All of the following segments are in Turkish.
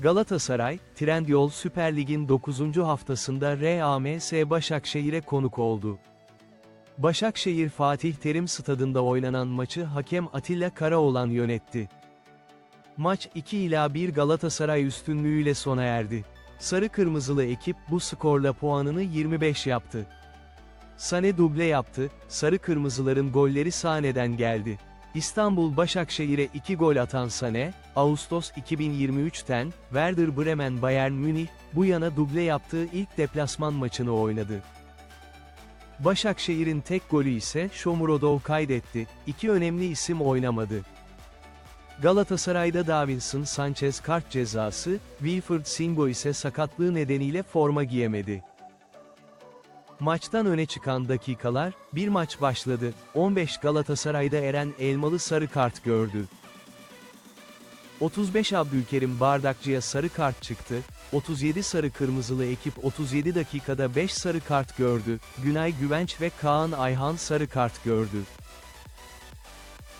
Galatasaray, Trendyol Süper Lig'in 9. haftasında RAMS Başakşehir'e konuk oldu. Başakşehir Fatih Terim stadında oynanan maçı hakem Atilla Karaoğlan yönetti. Maç 2 ila 1 Galatasaray üstünlüğüyle sona erdi. Sarı Kırmızılı ekip bu skorla puanını 25 yaptı. Sane duble yaptı, Sarı Kırmızıların golleri Sane'den geldi. İstanbul Başakşehir'e 2 gol atan Sane, Ağustos 2023'ten, Werder Bremen Bayern Münih, bu yana duble yaptığı ilk deplasman maçını oynadı. Başakşehir'in tek golü ise Shomurodov kaydetti, iki önemli isim oynamadı. Galatasaray'da Davinson Sanchez kart cezası, Wilfried Singo ise sakatlığı nedeniyle forma giyemedi. Maçtan öne çıkan dakikalar, bir maç başladı, 15 Galatasaray'da Eren Elmalı sarı kart gördü. 35 Abdülkerim Bardakçı'ya sarı kart çıktı, 37 sarı kırmızılı ekip 37 dakikada 5 sarı kart gördü, Günay Güvenç ve Kaan Ayhan sarı kart gördü.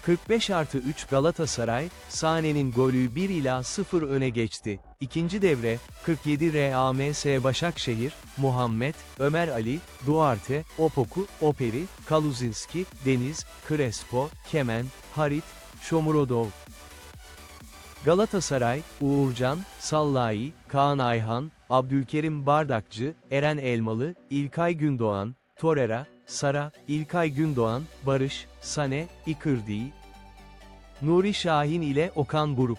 45 artı 3 Galatasaray, Sane'nin golü 1 ila 0 öne geçti. İkinci devre, 47 RAMS Başakşehir, Muhammed, Ömer Ali, Duarte, Opoku, Operi, Kaluzinski, Deniz, Crespo, Kemen, Harit, Shomurodov. Galatasaray, Uğurcan, Sallai, Kaan Ayhan, Abdülkerim Bardakçı, Eren Elmalı, İlkay Gündoğan, Torreira, Sara, İlkay Gündoğan, Barış, Sane, İkırdi, Nuri Şahin ile Okan Buruk.